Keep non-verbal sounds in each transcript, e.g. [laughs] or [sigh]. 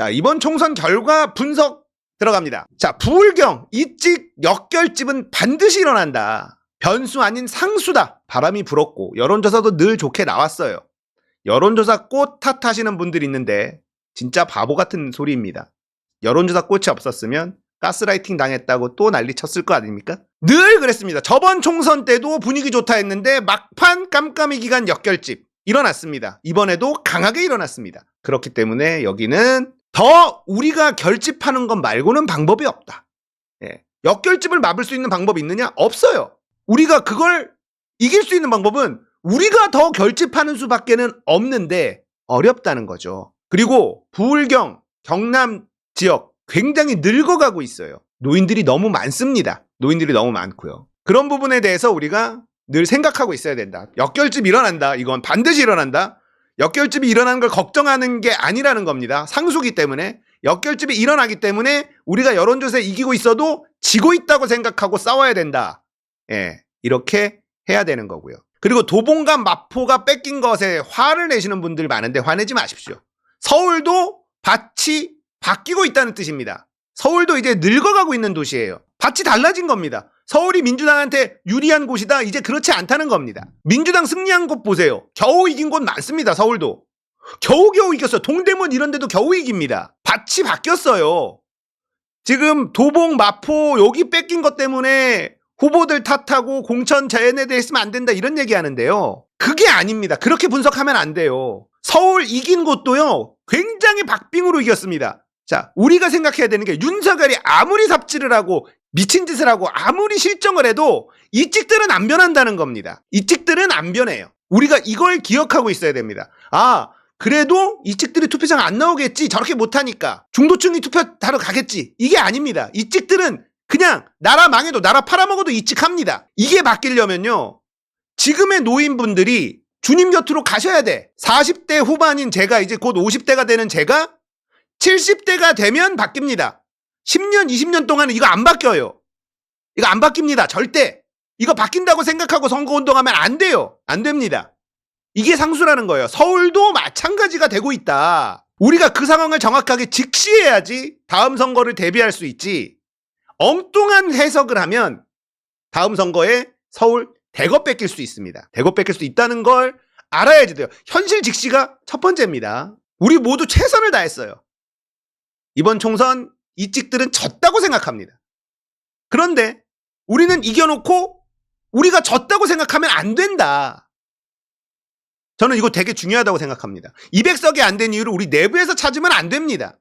자, 이번 총선 결과 분석 들어갑니다. 자, 부울경, 이찍, 역결집은 반드시 일어난다. 변수 아닌 상수다. 바람이 불었고, 여론조사도 늘 좋게 나왔어요. 여론조사 꽃 탓하시는 분들이 있는데, 진짜 바보 같은 소리입니다. 여론조사 꽃이 없었으면 가스라이팅 당했다고 또 난리 쳤을 거 아닙니까? 늘 그랬습니다. 저번 총선 때도 분위기 좋다 했는데 막판 깜깜이 기간 역결집 일어났습니다. 이번에도 강하게 일어났습니다. 그렇기 때문에 여기는 더 우리가 결집하는 것 말고는 방법이 없다. 예. 역결집을 막을 수 있는 방법이 있느냐? 없어요. 우리가 그걸 이길 수 있는 방법은 우리가 더 결집하는 수밖에는 없는데 어렵다는 거죠. 그리고 부울경, 경남 지역 굉장히 늙어가고 있어요. 노인들이 너무 많습니다. 노인들이 너무 많고요. 그런 부분에 대해서 우리가 늘 생각하고 있어야 된다. 역결집 일어난다. 이건 반드시 일어난다. 역결집이 일어나는 걸 걱정하는 게 아니라는 겁니다. 상수기 때문에 역결집이 일어나기 때문에 우리가 여론조사에 이기고 있어도 지고 있다고 생각하고 싸워야 된다. 예, 이렇게 해야 되는 거고요. 그리고 도봉과 마포가 뺏긴 것에 화를 내시는 분들 많은데 화내지 마십시오. 서울도 밭이 바뀌고 있다는 뜻입니다. 서울도 이제 늙어가고 있는 도시예요. 밭이 달라진 겁니다. 서울이 민주당한테 유리한 곳이다. 이제 그렇지 않다는 겁니다. 민주당 승리한 곳 보세요. 겨우 이긴 곳 많습니다. 서울도. 겨우겨우 이겼어요. 동대문 이런 데도 겨우 이깁니다. 밭이 바뀌었어요. 지금 도봉, 마포 여기 뺏긴 것 때문에 후보들 탓하고 공천 재연에 있으면 안 된다 이런 얘기 하는데요. 그게 아닙니다. 그렇게 분석하면 안 돼요. 서울 이긴 곳도요. 굉장히 박빙으로 이겼습니다. 자, 우리가 생각해야 되는 게 윤석열이 아무리 삽질을 하고 미친 짓을 하고 아무리 실정을 해도 이 찍들은 안 변한다는 겁니다. 이 찍들은 안 변해요. 우리가 이걸 기억하고 있어야 됩니다. 아, 그래도 이 찍들이 투표장 안 나오겠지. 저렇게 못하니까. 중도층이 투표하러 가겠지. 이게 아닙니다. 이 찍들은 그냥 나라 망해도 나라 팔아먹어도 이 찍합니다. 이게 바뀌려면요. 지금의 노인분들이 주님 곁으로 가셔야 돼. 40대 후반인 제가 이제 곧 50대가 되는 제가 70대가 되면 바뀝니다. 10년, 20년 동안은 이거 안 바뀌어요. 이거 안 바뀝니다. 절대. 이거 바뀐다고 생각하고 선거운동하면 안 돼요. 안 됩니다. 이게 상수라는 거예요. 서울도 마찬가지가 되고 있다. 우리가 그 상황을 정확하게 직시해야지 다음 선거를 대비할 수 있지. 엉뚱한 해석을 하면 다음 선거에 서울 대거 뺏길 수 있습니다. 대거 뺏길 수 있다는 걸 알아야지 돼요. 현실 직시가 첫 번째입니다. 우리 모두 최선을 다했어요. 이번 총선 이 찍들은 졌다고 생각합니다. 그런데 우리는 이겨놓고 우리가 졌다고 생각하면 안 된다. 저는 이거 되게 중요하다고 생각합니다. 200석이 안 된 이유를 우리 내부에서 찾으면 안 됩니다.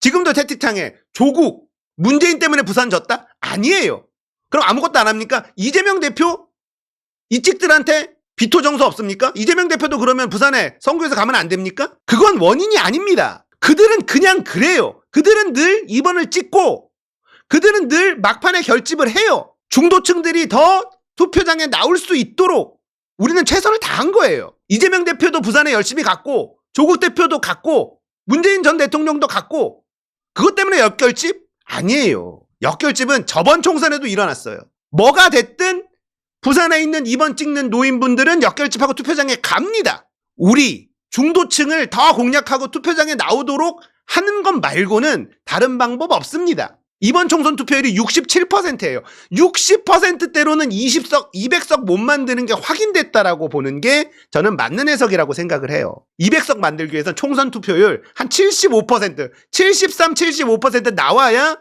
지금도 채팅창에 조국, 문재인 때문에 부산 졌다? 아니에요. 그럼 아무것도 안 합니까? 이재명 대표 이 찍들한테 비토 정서 없습니까? 이재명 대표도 그러면 부산에 선거에서 가면 안 됩니까? 그건 원인이 아닙니다. 그들은 그냥 그래요. 그들은 늘 2번을 찍고 그들은 늘 막판에 결집을 해요. 중도층들이 더 투표장에 나올 수 있도록 우리는 최선을 다한 거예요. 이재명 대표도 부산에 열심히 갔고 조국 대표도 갔고 문재인 전 대통령도 갔고 그것 때문에 역결집? 아니에요. 역결집은 저번 총선에도 일어났어요. 뭐가 됐든 부산에 있는 2번 찍는 노인분들은 역결집하고 투표장에 갑니다. 우리 중도층을 더 공략하고 투표장에 나오도록 하는 것 말고는 다른 방법 없습니다. 이번 총선 투표율이 67%예요. 60%대로는 20석, 200석 못 만드는 게 확인됐다라고 보는 게 저는 맞는 해석이라고 생각을 해요. 200석 만들기 위해서 총선 투표율 한 75%, 73, 75% 나와야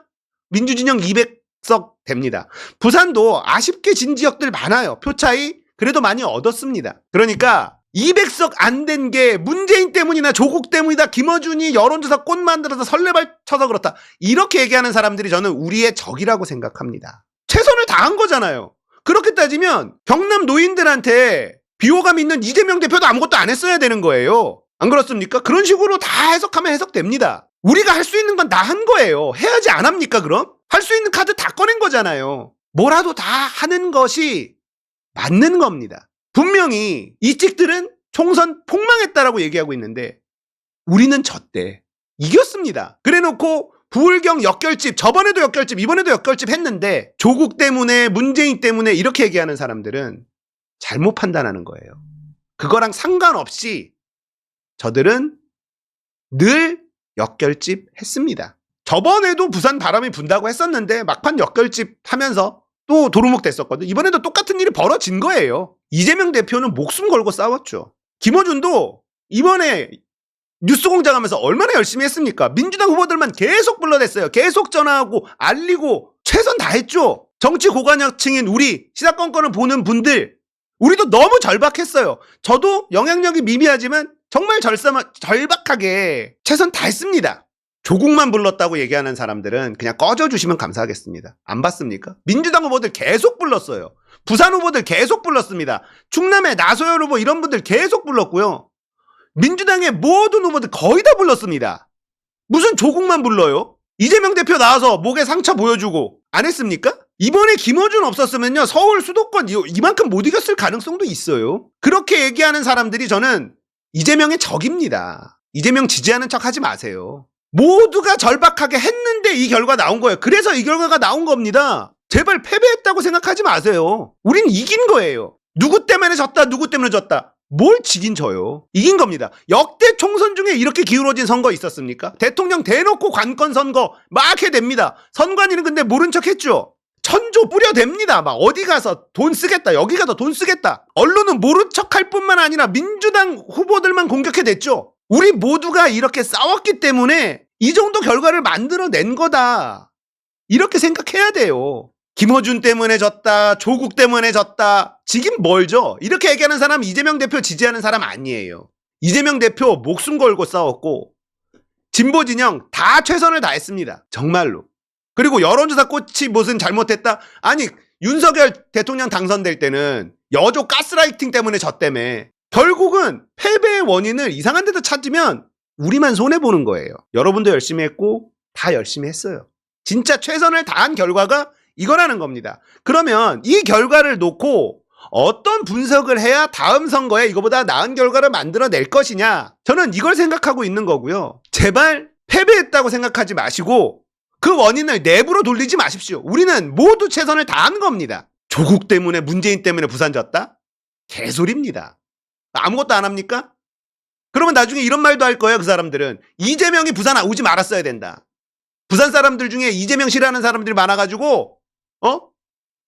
민주진영 200석 됩니다. 부산도 아쉽게 진 지역들 많아요. 표 차이 그래도 많이 얻었습니다. 그러니까 200석 안 된 게 문재인 때문이나 조국 때문이다. 김어준이 여론조사 꽃 만들어서 설레발 쳐서 그렇다. 이렇게 얘기하는 사람들이 저는 우리의 적이라고 생각합니다. 최선을 다한 거잖아요. 그렇게 따지면 경남 노인들한테 비호감 있는 이재명 대표도 아무것도 안 했어야 되는 거예요. 안 그렇습니까? 그런 식으로 다 해석하면 해석됩니다. 우리가 할 수 있는 건 다 한 거예요. 해야지 안 합니까, 그럼? 할 수 있는 카드 다 꺼낸 거잖아요. 뭐라도 다 하는 것이 맞는 겁니다. 분명히 이 찍들은 총선 폭망했다라고 얘기하고 있는데 우리는 졌대. 이겼습니다. 그래 놓고 부울경 역결집, 저번에도 역결집, 이번에도 역결집 했는데 조국 때문에 문재인 때문에 이렇게 얘기하는 사람들은 잘못 판단하는 거예요. 그거랑 상관없이 저들은 늘 역결집 했습니다. 저번에도 부산 바람이 분다고 했었는데 막판 역결집 하면서 또 도루묵 됐었거든. 이번에도 똑같은 일이 벌어진 거예요. 이재명 대표는 목숨 걸고 싸웠죠. 김어준도 이번에 뉴스 공장하면서 얼마나 열심히 했습니까? 민주당 후보들만 계속 불러댔어요. 계속 전화하고 알리고 최선 다했죠. 정치 고관여층인 우리 시사건건을 보는 분들 우리도 너무 절박했어요. 저도 영향력이 미미하지만 정말 절삼, 절박하게 최선 다했습니다. 조국만 불렀다고 얘기하는 사람들은 그냥 꺼져주시면 감사하겠습니다. 안 봤습니까? 민주당 후보들 계속 불렀어요. 부산 후보들 계속 불렀습니다. 충남의 나소열 후보 이런 분들 계속 불렀고요. 민주당의 모든 후보들 거의 다 불렀습니다. 무슨 조국만 불러요? 이재명 대표 나와서 목에 상처 보여주고 안 했습니까? 이번에 김어준 없었으면요 서울 수도권 이- 이만큼 못 이겼을 가능성도 있어요. 그렇게 얘기하는 사람들이 저는 이재명의 적입니다. 이재명 지지하는 척 하지 마세요. 모두가 절박하게 했는데 이 결과 나온 거예요. 그래서 이 결과가 나온 겁니다. 제발 패배했다고 생각하지 마세요. 우린 이긴 거예요. 누구 때문에 졌다, 누구 때문에 졌다. 뭘 지긴 져요? 이긴 겁니다. 역대 총선 중에 이렇게 기울어진 선거 있었습니까? 대통령 대놓고 관건 선거 막 해댑니다. 선관위는 근데 모른 척 했죠. 천조 뿌려댑니다. 막 어디 가서 돈 쓰겠다. 여기 가서 돈 쓰겠다. 언론은 모른 척할 뿐만 아니라 민주당 후보들만 공격해댔죠. 우리 모두가 이렇게 싸웠기 때문에 이 정도 결과를 만들어낸 거다. 이렇게 생각해야 돼요. 김어준 때문에 졌다. 조국 때문에 졌다. 지금 뭘죠? 이렇게 얘기하는 사람 이재명 대표 지지하는 사람 아니에요. 이재명 대표 목숨 걸고 싸웠고 진보 진영 다 최선을 다했습니다. 정말로. 그리고 여론조사 꽃이 무슨 잘못했다? 아니 윤석열 대통령 당선될 때는 여조 가스라이팅 때문에 졌다며 결국은 패배의 원인을 이상한 데도 찾으면 우리만 손해 보는 거예요. 여러분도 열심히 했고 다 열심히 했어요. 진짜 최선을 다한 결과가 이거라는 겁니다. 그러면 이 결과를 놓고 어떤 분석을 해야 다음 선거에 이거보다 나은 결과를 만들어낼 것이냐? 저는 이걸 생각하고 있는 거고요. 제발 패배했다고 생각하지 마시고 그 원인을 내부로 돌리지 마십시오. 우리는 모두 최선을 다한 겁니다. 조국 때문에 문재인 때문에 부산 졌다? 개소리입니다. 아무것도 안 합니까? 그러면 나중에 이런 말도 할 거예요, 그 사람들은. 이재명이 부산 오지 말았어야 된다. 부산 사람들 중에 이재명 싫어하는 사람들이 많아가지고, 어?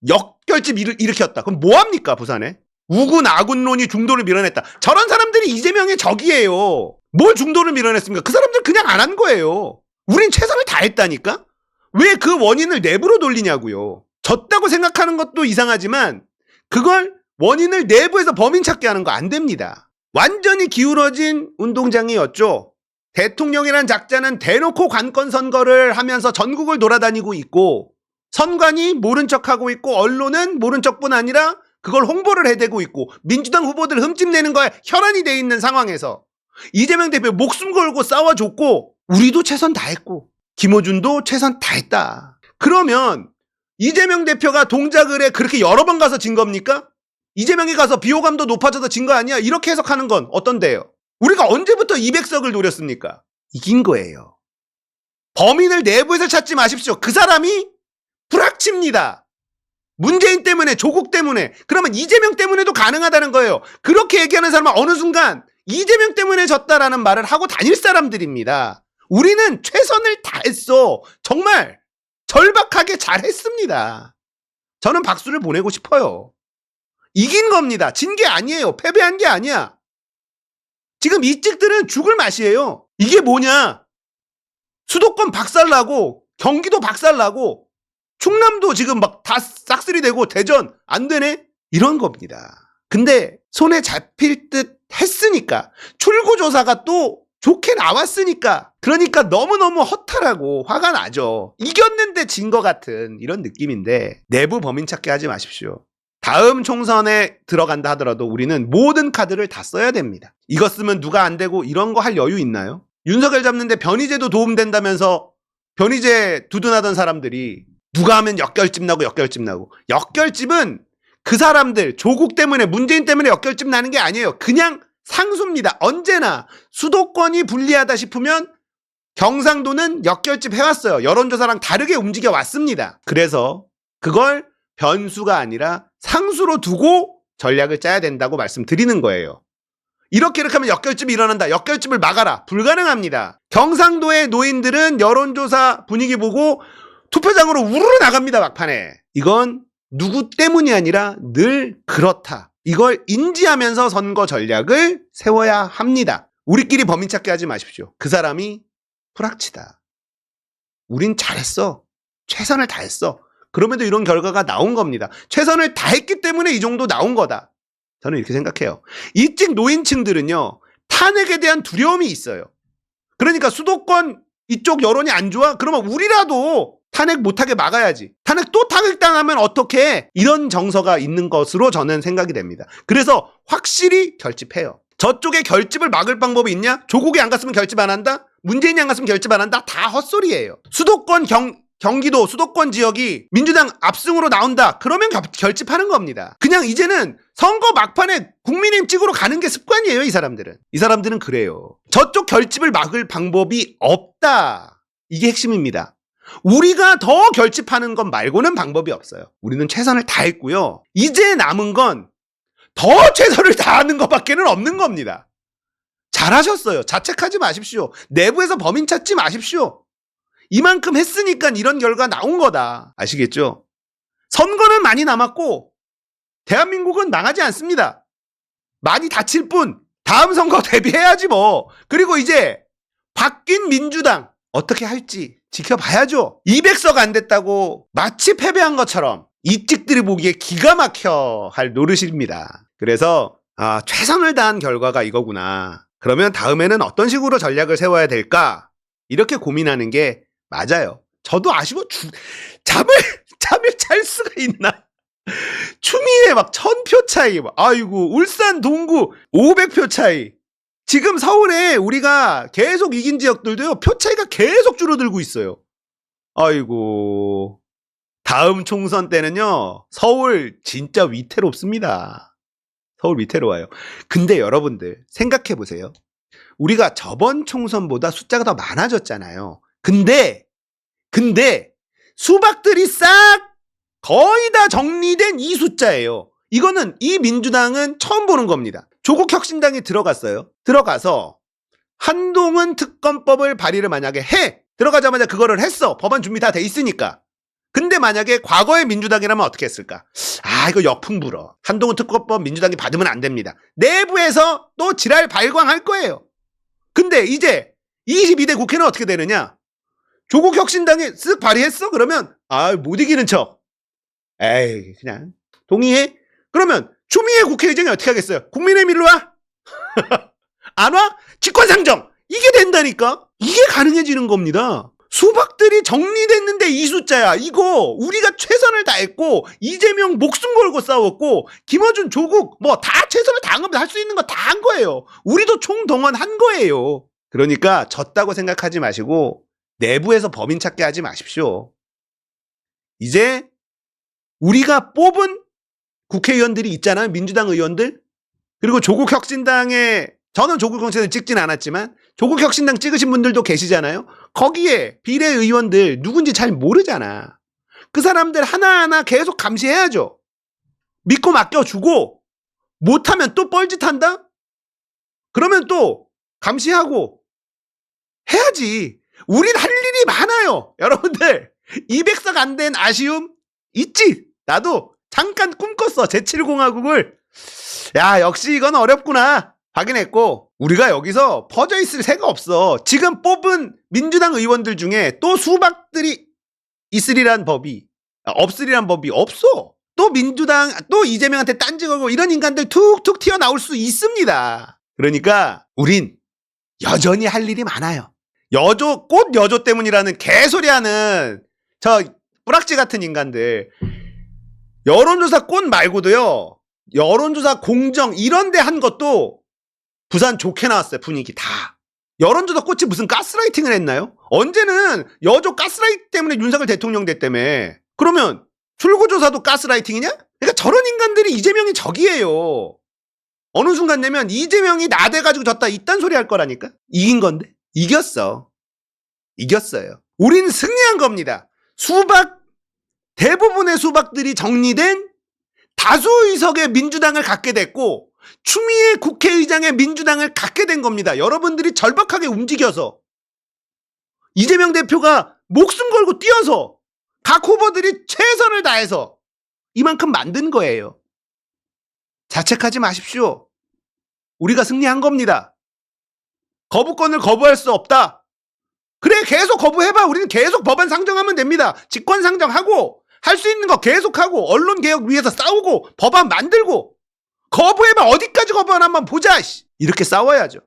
역결집 일, 일으켰다. 그럼 뭐합니까, 부산에? 우군, 아군론이 중도를 밀어냈다. 저런 사람들이 이재명의 적이에요. 뭘 중도를 밀어냈습니까? 그 사람들 그냥 안 한 거예요. 우린 최선을 다했다니까? 왜 그 원인을 내부로 돌리냐고요. 졌다고 생각하는 것도 이상하지만, 그걸 원인을 내부에서 범인 찾게 하는 거 안 됩니다. 완전히 기울어진 운동장이었죠. 대통령이란 작자는 대놓고 관건 선거를 하면서 전국을 돌아다니고 있고 선관이 모른 척하고 있고 언론은 모른 척뿐 아니라 그걸 홍보를 해대고 있고 민주당 후보들 흠집내는 거에 혈안이 돼 있는 상황에서 이재명 대표 목숨 걸고 싸워줬고 우리도 최선 다했고 김호준도 최선 다했다. 그러면 이재명 대표가 동작을 해 그렇게 여러 번 가서 진 겁니까? 이재명이 가서 비호감도 높아져서 진 거 아니야? 이렇게 해석하는 건 어떤데요? 우리가 언제부터 200석을 노렸습니까? 이긴 거예요. 범인을 내부에서 찾지 마십시오. 그 사람이 불확칩니다. 문재인 때문에, 조국 때문에, 그러면 이재명 때문에도 가능하다는 거예요. 그렇게 얘기하는 사람은 어느 순간 이재명 때문에 졌다라는 말을 하고 다닐 사람들입니다. 우리는 최선을 다했어. 정말 절박하게 잘했습니다. 저는 박수를 보내고 싶어요. 이긴 겁니다. 진 게 아니에요. 패배한 게 아니야. 지금 이 찍들은 죽을 맛이에요. 이게 뭐냐? 수도권 박살나고 경기도 박살나고 충남도 지금 막 다 싹쓸이 되고 대전 안 되네? 이런 겁니다. 근데 손에 잡힐 듯 했으니까 출구조사가 또 좋게 나왔으니까 그러니까 너무너무 허탈하고 화가 나죠. 이겼는데 진 것 같은 이런 느낌인데 내부 범인 찾기 하지 마십시오. 다음 총선에 들어간다 하더라도 우리는 모든 카드를 다 써야 됩니다. 이거 쓰면 누가 안 되고 이런 거 할 여유 있나요? 윤석열 잡는데 변희재도 도움된다면서 변희재 두둔하던 사람들이 누가 하면 역결집 나고 역결집 나고 역결집은 그 사람들 조국 때문에 문재인 때문에 역결집 나는 게 아니에요. 그냥 상수입니다. 언제나 수도권이 불리하다 싶으면 경상도는 역결집 해왔어요. 여론조사랑 다르게 움직여 왔습니다. 그래서 그걸 변수가 아니라 상수로 두고 전략을 짜야 된다고 말씀드리는 거예요. 이렇게 이렇게 하면 역결집이 일어난다. 역결집을 막아라. 불가능합니다. 경상도의 노인들은 여론조사 분위기 보고 투표장으로 우르르 나갑니다. 막판에. 이건 누구 때문이 아니라 늘 그렇다. 이걸 인지하면서 선거 전략을 세워야 합니다. 우리끼리 범인 찾기 하지 마십시오. 그 사람이 프락치다. 우린 잘했어. 최선을 다했어. 그럼에도 이런 결과가 나온 겁니다. 최선을 다했기 때문에 이 정도 나온 거다. 저는 이렇게 생각해요. 이직 노인층들은요, 탄핵에 대한 두려움이 있어요. 그러니까 수도권 이쪽 여론이 안 좋아? 그러면 우리라도 탄핵 못하게 막아야지. 탄핵 또 탄핵당하면 어떻게? 이런 정서가 있는 것으로 저는 생각이 됩니다. 그래서 확실히 결집해요. 저쪽에 결집을 막을 방법이 있냐? 조국이 안 갔으면 결집 안 한다? 문재인이 안 갔으면 결집 안 한다? 다 헛소리예요. 수도권 경, 경기도 수도권 지역이 민주당 압승으로 나온다. 그러면 결, 결집하는 겁니다. 그냥 이제는 선거 막판에 국민의힘 찍으러 가는 게 습관이에요, 이 사람들은. 이 사람들은 그래요. 저쪽 결집을 막을 방법이 없다. 이게 핵심입니다. 우리가 더 결집하는 것 말고는 방법이 없어요. 우리는 최선을 다했고요. 이제 남은 건 더 최선을 다하는 것밖에는 없는 겁니다. 잘하셨어요. 자책하지 마십시오. 내부에서 범인 찾지 마십시오. 이만큼 했으니까 이런 결과 나온 거다. 아시겠죠? 선거는 많이 남았고, 대한민국은 망하지 않습니다. 많이 다칠 뿐, 다음 선거 [laughs] 대비해야지 뭐. 그리고 이제, 바뀐 민주당, 어떻게 할지 지켜봐야죠. 200석 안 됐다고 마치 패배한 것처럼 이찍들이 보기에 기가 막혀 할 노릇입니다. 그래서, 아, 최선을 다한 결과가 이거구나. 그러면 다음에는 어떤 식으로 전략을 세워야 될까? 이렇게 고민하는 게 맞아요. 저도 아쉬워 죽 잠을 [laughs] 잠을 잘 수가 있나? 추미애 막 천 표 차이, 막, 아이고 울산 동구 500표 차이. 지금 서울에 우리가 계속 이긴 지역들도요 표 차이가 계속 줄어들고 있어요. 아이고 다음 총선 때는요 서울 진짜 위태롭습니다. 서울 위태로워요. 근데 여러분들 생각해 보세요. 우리가 저번 총선보다 숫자가 더 많아졌잖아요. 근데 근데 수박들이 싹 거의 다 정리된 이 숫자예요. 이거는 이 민주당은 처음 보는 겁니다. 조국 혁신당이 들어갔어요. 들어가서 한동훈 특검법을 발의를 만약에 해 들어가자마자 그거를 했어. 법안 준비 다 돼 있으니까. 근데 만약에 과거의 민주당이라면 어떻게 했을까? 아, 이거 역풍 불어. 한동훈 특검법 민주당이 받으면 안 됩니다. 내부에서 또 지랄 발광할 거예요. 근데 이제 22대 국회는 어떻게 되느냐? 조국 혁신당이 쓱 발의했어? 그러면 아, 못 이기는 척. 에이, 그냥 동의해? 그러면 추미애 국회의장이 어떻게 하겠어요? 국민의힘 일로 와? [laughs] 안 와? 직권상정! 이게 된다니까? 이게 가능해지는 겁니다. 수박들이 정리됐는데 이 숫자야. 이거 우리가 최선을 다했고 이재명 목숨 걸고 싸웠고 김어준 조국 뭐 다 최선을 다한 겁니다. 할 수 있는 거 다 한 거예요. 우리도 총동원한 거예요. 그러니까 졌다고 생각하지 마시고 내부에서 범인 찾게 하지 마십시오. 이제 우리가 뽑은 국회의원들이 있잖아요. 민주당 의원들. 그리고 조국 혁신당에 저는 조국 혁신당 찍진 않았지만 조국 혁신당 찍으신 분들도 계시잖아요. 거기에 비례 의원들 누군지 잘 모르잖아. 그 사람들 하나하나 계속 감시해야죠. 믿고 맡겨주고 못하면 또 뻘짓한다? 그러면 또 감시하고 해야지. 우린 할 일이 많아요. 여러분들 200석 안 된 아쉬움 있지. 나도 잠깐 꿈꿨어. 제7공화국을. 야 역시 이건 어렵구나. 확인했고 우리가 여기서 퍼져 있을 새가 없어. 지금 뽑은 민주당 의원들 중에 또 수박들이 있으리란 법이 아, 없으리란 법이 없어. 또 민주당 또 이재명한테 딴지 걸고 이런 인간들 툭툭 튀어나올 수 있습니다. 그러니까 우린 여전히 할 일이 많아요. 여조 꽃 여조 때문이라는 개소리하는 저 뿌락지 같은 인간들. 여론조사 꽃 말고도요 여론조사 공정 이런 데 한 것도 부산 좋게 나왔어요 분위기 다. 여론조사 꽃이 무슨 가스라이팅을 했나요? 언제는 여조 가스라이팅 때문에 윤석열 대통령 됐다며. 그러면 출구조사도 가스라이팅이냐? 그러니까 저런 인간들이 이재명이 적이에요. 어느 순간 되면 이재명이 나대가지고 졌다 이딴 소리 할 거라니까? 이긴 건데 이겼어 이겼어요 우린 승리한 겁니다 수박 대부분의 수박들이 정리된 다수 의석의 민주당을 갖게 됐고 추미애 국회의장의 민주당을 갖게 된 겁니다. 여러분들이 절박하게 움직여서 이재명 대표가 목숨 걸고 뛰어서 각 후보들이 최선을 다해서 이만큼 만든 거예요. 자책하지 마십시오. 우리가 승리한 겁니다. 거부권을 거부할 수 없다. 그래 계속 거부해봐. 우리는 계속 법안 상정하면 됩니다. 직권 상정하고 할 수 있는 거 계속하고 언론 개혁 위해서 싸우고 법안 만들고 거부해봐. 어디까지 거부하나 한번 보자. 씨. 이렇게 싸워야죠.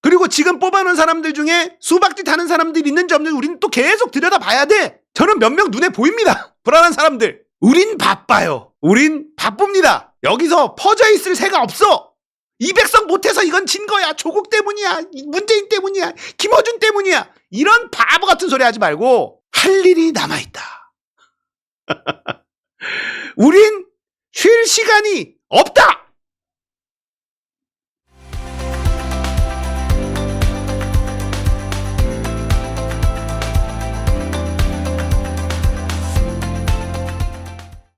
그리고 지금 뽑아놓은 사람들 중에 수박지 타는 사람들이 있는지 없는지 우리는 또 계속 들여다봐야 돼. 저는 몇 명 눈에 보입니다. [laughs] 불안한 사람들. 우린 바빠요. 우린 바쁩니다. 여기서 퍼져 있을 새가 없어. 이백성 못해서 이건 진 거야. 조국 때문이야. 문재인 때문이야. 김어준 때문이야. 이런 바보 같은 소리 하지 말고 할 일이 남아있다. [laughs] 우린 쉴 시간이 없다.